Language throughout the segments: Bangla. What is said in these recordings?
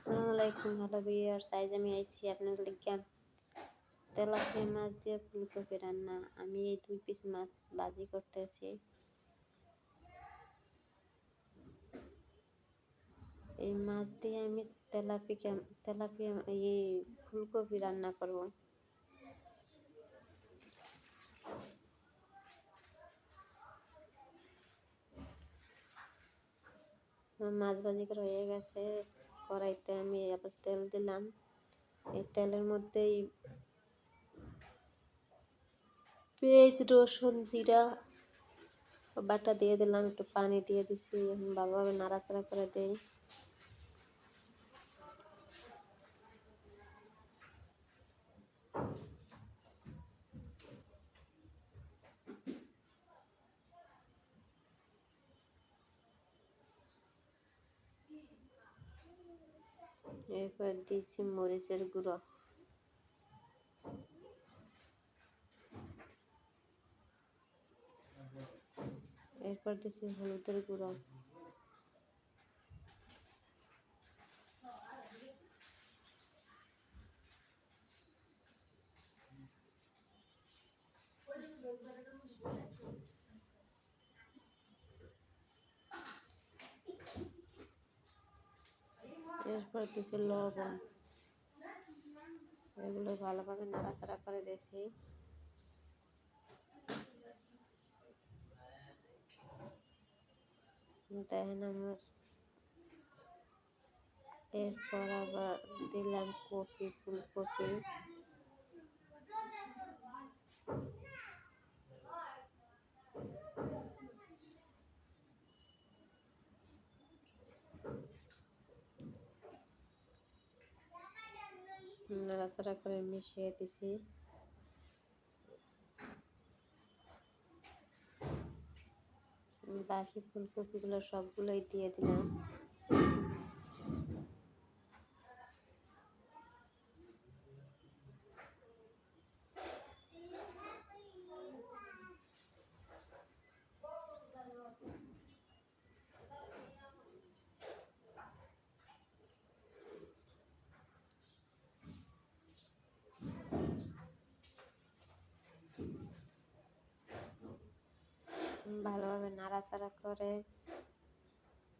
আসসালামু আলাইকুম হ্যালো বিয়ার সাইজ আমি আইছি আপনাদের লিখিয়াম তেলাপিয়া মাছ দিয়ে ফুলকপি রান্না। আমি এই দুই পিস মাছ বাজি করতেছি। এই মাছ দিয়ে আমি তেলাপিয়া তেলাপিয়া এই ফুলকপি রান্না করব। মাছ ভাজি করে হয়ে গেছে, কড়াইতে তেল দিলাম। এই তেলের মধ্যেই পেঁয়াজ, রসুন, জিরা, বাটা দিয়ে দিলাম, একটু পানি দিয়ে দিছি, ভালোভাবে নাড়াচাড়া করে দেই। এরপর দিয়েছি মরিচের গুঁড়ো। এরপর দিয়েছি হলুদের গুঁড়ো। এরপর কিছু লবণ। এগুলো ভালোভাবে নাড়াচাড়া করে দিয়েছি। দেখেন আমার। এরপর আবার দিলাম কপি, ফুলকপি। নাড়াচাড়া করে মিশিয়ে দিছি। বাকি ফুলকপিগুলো সবগুলোই দিয়ে দিলাম। ভালোভাবে নাড়াচাড়া করে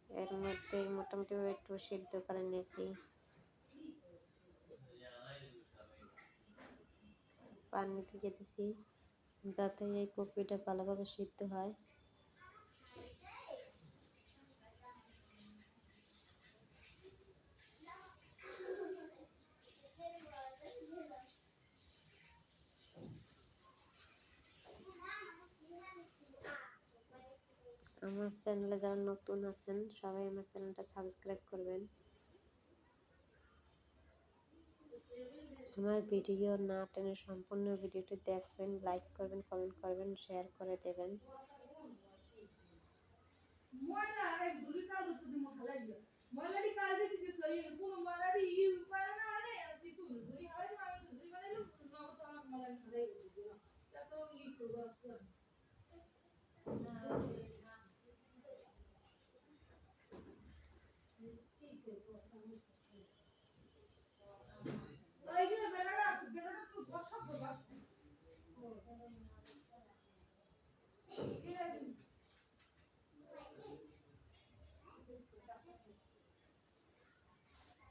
এর মধ্যে মোটামুটি একটু সিদ্ধ করে নিয়েছি। পানি দিয়ে দিছি যাতে এই কপিটা ভালোভাবে সিদ্ধ হয়। আমার চ্যানেলে যারা নতুন আছেন সবাই আমার চ্যানেলটা সাবস্ক্রাইব করবেন আমার ভিডিও না টেনে সম্পূর্ণ ভিডিওটি দেখবেন লাইক করবেন কমেন্ট করবেন শেয়ার করে দেবেন ময়লাটি কাল দিতে দিছো এই কোন ময়লাটি ই পারে না আরে কিছু ধরি হয় আমি তো ধরি মানে নগদ তো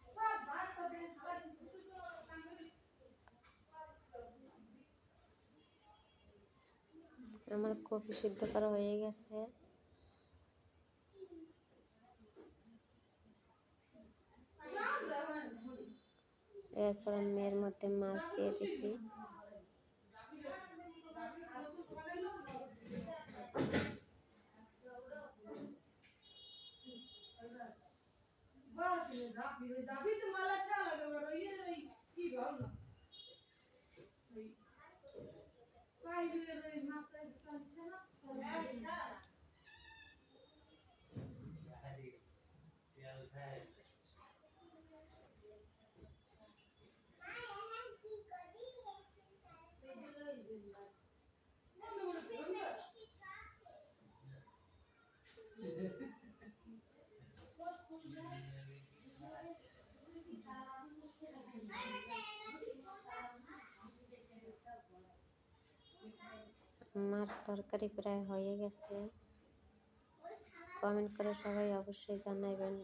আমার ময়লাটি খালাই দিছো তো ই করব আমার কফি সিদ্ধ করা হয়ে গেছে। এরপর আমি এর মধ্যে মাছ দিয়ে দিছি। যাবি তো আমার তরকারি প্রায় হয়ে গেছে। কমেন্ট করে সবাই অবশ্যই জানাবেন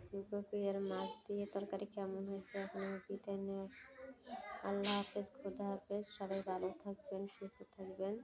ফুলকপি আর মাছ দিয়ে তরকারি কেমন হয়েছে এখন বিদায় নেওয়া। আল্লাহ হাফেজ, খুদা হাফেজ। সবাই ভালো থাকবেন, সুস্থ থাকবেন।